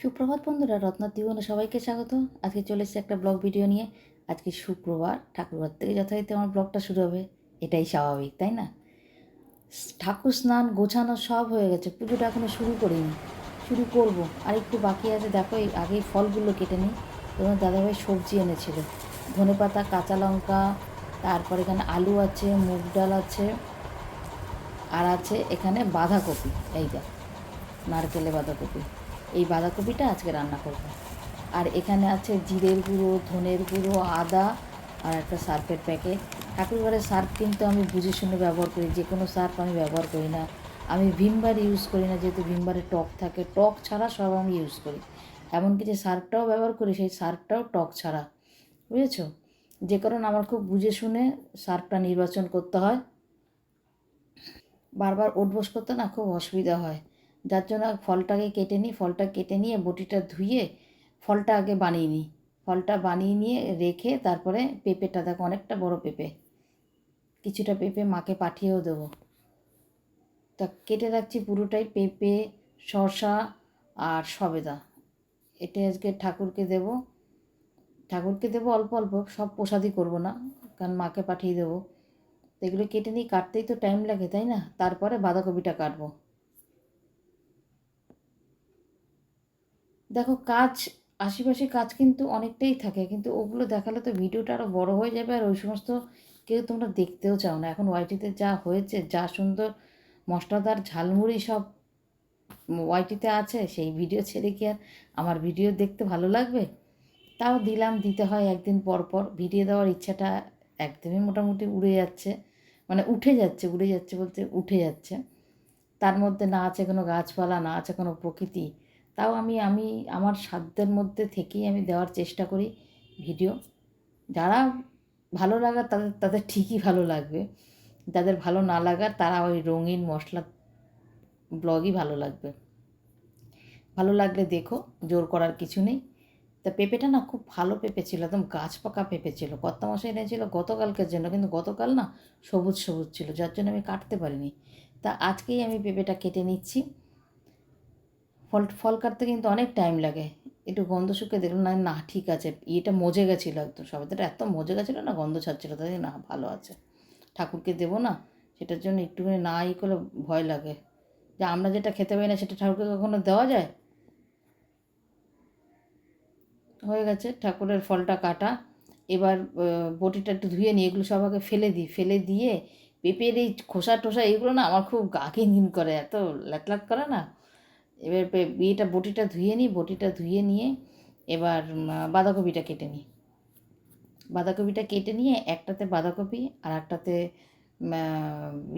সুপ্রভাত বন্ধুরা রত্নার জীবনে সবাইকে স্বাগত। আজকে চলে এসেছে একটা ব্লগ ভিডিও নিয়ে। আজকে শুক্রবার ঠাকুরবার থেকে যথারীতি আমার ব্লগটা শুরু হবে। এটাই স্বাভাবিক, তাই না? ঠাকুর স্নান গোছানো সব হয়ে গেছে, পুজোটা এখনও শুরু করিনি। শুরু করব। আর একটু বাকি আছে, দেখো, এই আগে ফলগুলো কেটে নিই। তোমার দাদাভাই সবজি এনেছিল। ধনে পাতা, কাঁচা লঙ্কা, তারপর এখানে আলু আছে, মুগ ডাল আছে, আর আছে এখানে বাঁধাকপি। এই দেখ, নারকেলে বাঁধাকপি। এই বাঁধাকপিটা আজকে রান্না করব। আর এখানে আছে জিরের গুঁড়ো, ধনের গুঁড়ো, আদা আর একটা সার্ফের প্যাকেট। ঠাকুরঘরের সার্ফ কিন্তু আমি বুঝে শুনে ব্যবহার করি, যে কোনো সার্ফ আমি ব্যবহার করি না। আমি ভিমবার ইউজ করি না, যেহেতু ভিমবারে টক থাকে, টক ছাড়া সব আমি ইউজ করি। এমনকি যে সার্ফটাও ব্যবহার করি, সেই সার্ফটাও টক ছাড়া। বুঝেছ? যে কারণে আমার খুব বুঝে শুনে সার্ফটা নির্বাচন করতে হয়। বারবার ওঠবোস করতে না খুব অসুবিধা হয়। যার জন্য ফলটাকে কেটে নিই, ফলটা কেটে নিয়ে বটিটা ধুয়ে ফলটা আগে বানিয়ে নিই। ফলটা বানিয়ে নিয়ে রেখে তারপরে পেঁপেটা, দেখো অনেকটা বড় পেঁপে, কিছুটা পেঁপে মাকে পাঠিয়েও দেবো। তা কেটে রাখছি পুরোটাই, পেঁপে, শসা আর সবেদা। এটা আজকে ঠাকুরকে দেব। ঠাকুরকে দেবো অল্প অল্প, সব প্রসাদই করব না, কারণ মাকে পাঠিয়ে দেবো। তো এগুলো কেটে নিই কাটতেই তো টাইম লাগে, তাই না? তারপরে বাঁধাকপিটা কাটবো। দেখো কাজ, আশেপাশে কাজ কিন্তু অনেকটাই থাকে, কিন্তু ওগুলো দেখালে তো ভিডিওটা আরও বড় হয়ে যাবে আর ওই সমস্ত কেউ তোমরা দেখতেও চাও না। এখন ওয়াইটিতে যা হয়েছে, যা সুন্দর মশলাদার ঝালমুড়ি সব ওয়াইটিতে আছে, সেই ভিডিও ছেড়ে কি আর আমার ভিডিও দেখতে ভালো লাগবে? তাও দিলাম, দিতে হয় একদিন পর পর। ভিডিও দেওয়ার ইচ্ছাটা একদমই মোটামুটি উড়ে যাচ্ছে মানে উঠে যাচ্ছে, উড়ে যাচ্ছে বলতে উঠে যাচ্ছে। তার মধ্যে না আছে কোনো গাছপালা, না আছে কোনো প্রকৃতি। তাও আমি আমি আমার সাধ্যের মধ্যে থেকেই আমি দেওয়ার চেষ্টা করি ভিডিও। যারা ভালো লাগার, তাদের তাদের ঠিকই ভালো লাগবে। যাদের ভালো না লাগার, তারা ওই রঙিন মশলা ব্লগই ভালো লাগবে। ভালো লাগলে দেখো, জোর করার কিছু নেই। তা পেঁপেটা না খুব ভালো পেঁপে ছিল, একদম গাছ পাকা পেঁপে ছিল। কত মাসে এনেছিল গতকালকের জন্য, কিন্তু গতকাল না সবুজ সবুজ ছিল, যার জন্য আমি কাটতে পারিনি। তা আজকেই আমি পেঁপেটা কেটে নিচ্ছি। ফল ফল কাটতে কিন্তু অনেক টাইম লাগে। একটু গন্ধ শুকে দেখলাম না না, ঠিক আছে, ইয়েটা মজে গেছিল একদম। সবেদাটা এত মজে গেছিল না, গন্ধ ছাড়ছিলো, তাই না, ভালো আছে। ঠাকুরকে দেবো না, সেটার জন্য একটুখানি না ই করলে ভয় লাগে। যে আমরা যেটা খেতে পারি না, সেটা ঠাকুরকে কখনো দেওয়া যায়? হয়ে গেছে, ঠাকুরের ফলটা কাটা। এবার বটিটা একটু ধুয়ে নিই এগুলো সব ফেলে দিই। ফেলে দিয়ে পেঁপের এই খোসা টোসা এগুলো না আমার খুব গা ঘিন করে, এত ল্যাট করে না। এবার বিয়েটা বটিটা ধুয়ে নিই, বটিটা ধুয়ে নিয়ে এবার বাঁধাকপিটা কেটে নিই। বাঁধাকপিটা কেটে নিয়ে একটাতে বাঁধাকপি আর একটাতে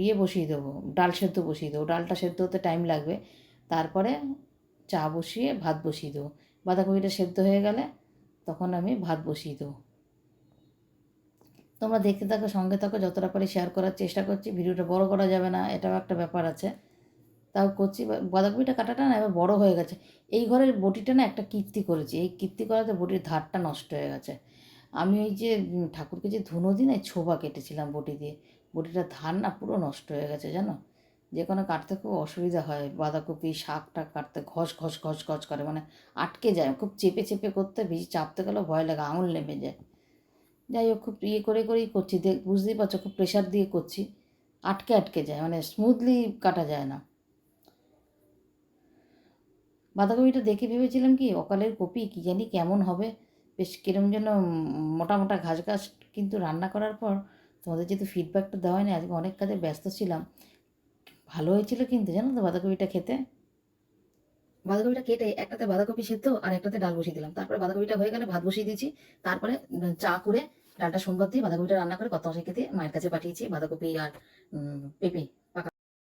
ইয়ে বসিয়ে দেবো, ডাল সেদ্ধ বসিয়ে দেবো। ডালটা সেদ্ধ হতে টাইম লাগবে। তারপরে চা বসিয়ে ভাত বসিয়ে দেবো। বাঁধাকপিটা সেদ্ধ হয়ে গেলে তখন আমি ভাত বসিয়ে দেবো। তোমরা দেখতে থাকো, সঙ্গে থাকো, যতটা পারি শেয়ার করার চেষ্টা করছি। ভিডিওটা বড় করা যাবে না, এটাও একটা ব্যাপার আছে। তাও করছি বাঁধাকপিটা কাটাটা না এবার বড় হয়ে গেছে। এই ঘরের বটিটা না একটা কীর্তি করেছি, এই কীর্তি করাতে বটির ধারটা নষ্ট হয়ে গেছে। আমি ওই যে ঠাকুরকে যে ধুনো দিন এই ছোবা কেটেছিলাম বটি দিয়ে বটিটার ধার না পুরো নষ্ট হয়ে গেছে, জানো? যে কোনো কাটতে খুব অসুবিধা হয়, বাঁধাকপি, শাকটা কাটতে ঘস ঘস ঘস ঘস করে মানে আটকে যায়, খুব চেপে চেপে করতে বেশি চাপতে গেলেও ভয় লাগে, আঙুল নেমে যায়। যাই হোক, খুব ইয়ে করে, করেই করছি দেখ বুঝতেই পারছ, খুব প্রেশার দিয়ে করছি, আটকে আটকে যায় মানে স্মুথলি কাটা যায় না। বাঁধাকপিটা দেখে ভেবেছিলাম কি, অকালের কপি, কী জানি কেমন হবে। বেশ কিরম যেন মোটা মোটা ঘাস ঘাস কিন্তু রান্না করার পর তোমাদের যেহেতু ফিডব্যাকটা দেওয়া হয়নি, আজকে অনেক কাজে ব্যস্ত ছিলাম। ভালো হয়েছিল কিন্তু, জানো তো বাঁধাকপিটা খেতে? বাঁধাকপিটা কেটে একটাতে বাঁধাকপি সেদ্ধ আর একটাতে ডাল বসিয়ে দিলাম। তারপরে বাঁধাকপিটা হয়ে গেলে ভাত বসিয়ে দিয়েছি। তারপরে চা করে ডালটা সোমবার দিয়ে বাঁধাকপিটা রান্না করে কত মাসে খেতে মায়ের কাছে পাঠিয়েছি। বাঁধাকপি আর পেঁপে।